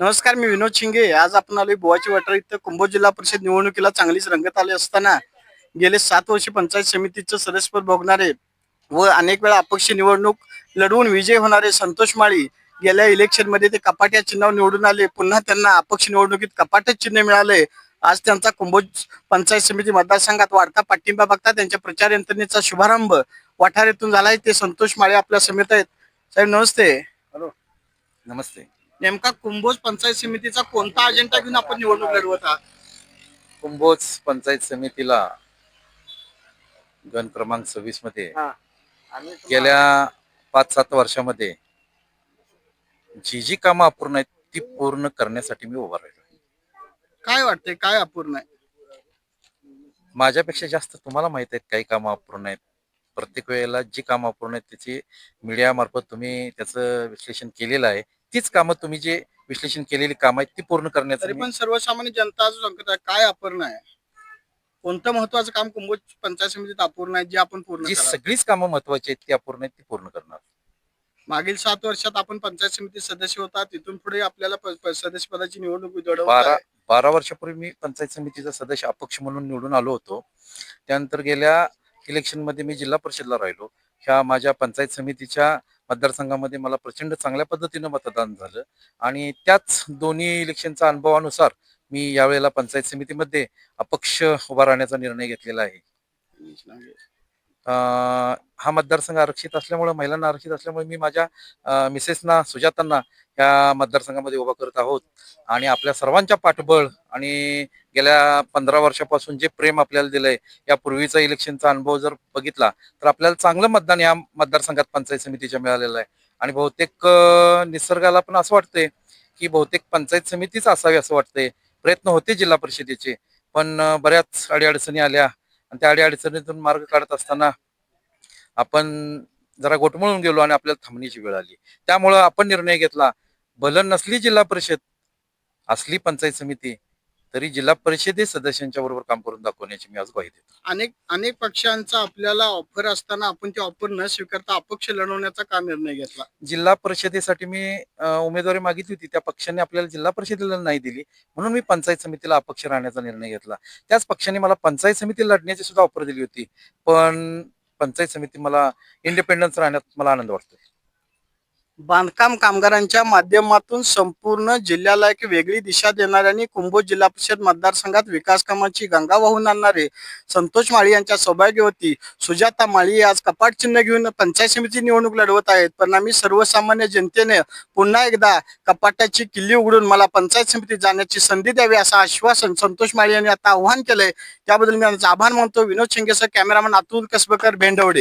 नमस्कार मी विनोद शिंगे. आज आपण आलोय बुवाची वाटर इथं. कुंभोज जिल्हा परिषद निवडणुकीला चांगलीच रंगत आली असताना गेले सात वर्ष पंचायत समितीचं सदस्यपद भोगणारे व अनेक वेळा अपक्ष निवडणूक लढवून विजय होणारे संतोष माळी गेल्या इलेक्शनमध्ये ते कपाट्या चिन्हावर निवडून आले. पुन्हा त्यांना अपक्ष निवडणुकीत कपाटच चिन्ह मिळाले आज त्यांचा कुंभोज पंचायत समिती मतदारसंघात वाढता पाठिंबा बघता त्यांच्या प्रचार यंत्रणेचा शुभारंभ वाठारेतून झालाय. ते संतोष माळे आपल्या समेत आहेत. साहेब नमस्ते. नमस्ते. नेमका कुंभोज पंचायत समितीचा कोणता अजेंडा घेऊन आपण निवडणूक लढवत आहात? कुंभोज पंचायत समितीला गण क्रमांक सव्वीसमध्ये गेल्या पाच सात वर्षामध्ये जी जी कामं अपूर्ण आहेत ती पूर्ण करण्यासाठी मी उभा राहिलो. काय वाटतंय? काय अपूर्ण आहे? माझ्यापेक्षा जास्त तुम्हाला माहीत आहेत काही कामं अपूर्ण आहेत. प्रत्येक वेळेला जी कामं अपूर्ण आहेत त्याची मीडिया मार्फत तुम्ही त्याचं विश्लेषण केलेलं आहे. तीच कामं तुम्ही जे विश्लेषण केलेली कामं आहेत ती पूर्ण करण्याचं तरी मी- पण सर्वसामान्य जनता सांगत आहे काय अपूर्ण आहे कोणतं महत्वाचं काम कुंभोज पंचायत समितीत अपूर्ण आहे जे आपण पूर्ण जी करावं? सगळीच कामं महत्वाची आहेत ती अपूर्ण आहेत ती पूर्ण करणार मागील सात वर्षात आपण पंचायत समिती सदस्य होता तिथून पुढे आपल्याला प- प- सदस्यपदाची निवडणूक लढवत बारा आहे. बारा वर्षापूर्वी मी पंचायत समितीचा सदस्य अपक्ष म्हणून निवडून आलो होतो त्यानंतर गेल्या इलेक्शनमध्ये मी जिल्हा परिषदला राहिलो ह्या माझ्या पंचायत समितीच्या मतदारसंघामध्ये मला प्रचंड चांगल्या पद्धतीनं मतदान झालं. आणि त्याच दोन्ही इलेक्शनच्या अनुभवानुसार मी यावेळेला पंचायत समितीमध्ये अपक्ष उभा राहण्याचा निर्णय घेतलेला आहे. हा मतदारसंघ आरक्षित असल्यामुळे महिलांना आरक्षित असल्यामुळे मी माझ्या मिसेसना सुजातांना या मतदारसंघामध्ये उभा करत आहोत. आणि आपल्या सर्वांच्या पाठबळ आणि गेल्या पंधरा वर्षापासून जे प्रेम आपल्याला दिलंय या पूर्वीचा इलेक्शनचा अनुभव जर बघितला तर आपल्याला चांगलं मतदान या मतदारसंघात पंचायत समितीच्या मिळालेलं आहे. आणि बहुतेक निसर्गाला पण असं वाटतंय की बहुतेक पंचायत समितीच असावी असं वाटतंय. प्रयत्न होते जिल्हा परिषदेचे पण बऱ्याच अडीअडचणी आल्या. आणि त्या अडीअडचणीतून मार्ग काढत असताना आपण जरा गोटमळून गेलो आणि आपल्याला थांबण्याची वेळ आली. त्यामुळं आपण निर्णय घेतला भलं नसली जिल्हा परिषद असली पंचायत समिती तरी जिल्हा परिषदे सदस्यांच्या बरोबर काम करून दाखवण्याची मी आज ग्वाही देतो. अनेक अनेक पक्षांचा आपल्याला ऑफर असताना आपण ते ऑफर न स्वीकारता अपक्ष लढवण्याचा का निर्णय घेतला? जिल्हा परिषदेसाठी मी अं, उमेदवारी मागितली होती. त्या पक्षाने आपल्याला जिल्हा परिषदेला नाही दिली. म्हणून मी पंचायत समितीला अपक्ष राहण्याचा निर्णय घेतला. त्याच पक्षाने मला पंचायत समिती लढण्याची सुद्धा ऑफर दिली होती. पण पंचायत समिती मला इंडिपेंडन्स राहण्यात मला आनंद वाटतोय. बांधकाम कामगारांच्या माध्यमातून संपूर्ण जिल्ह्याला एक वेगळी दिशा देणारे आणि कुंभोज जिल्हा परिषद मतदारसंघात विकास कामाची गंगा वाहून आणणारे संतोष माळी यांच्या सौभाग्यवती सुजाता माळी आज कपाट चिन्ह घेऊन पंचायत समिती निवडणूक लढवत आहेत. परिणामी सर्वसामान्य जनतेने पुन्हा एकदा कपाटाची किल्ली उघडून मला पंचायत समिती जाण्याची संधी द्यावी असं आश्वासन संतोष माळी यांनी आता आव्हान केलंय. त्याबद्दल मी त्यांचा आभार मानतो. विनोद शेंगेसह कॅमेरामन अतुल कसबकर भेंडवडे.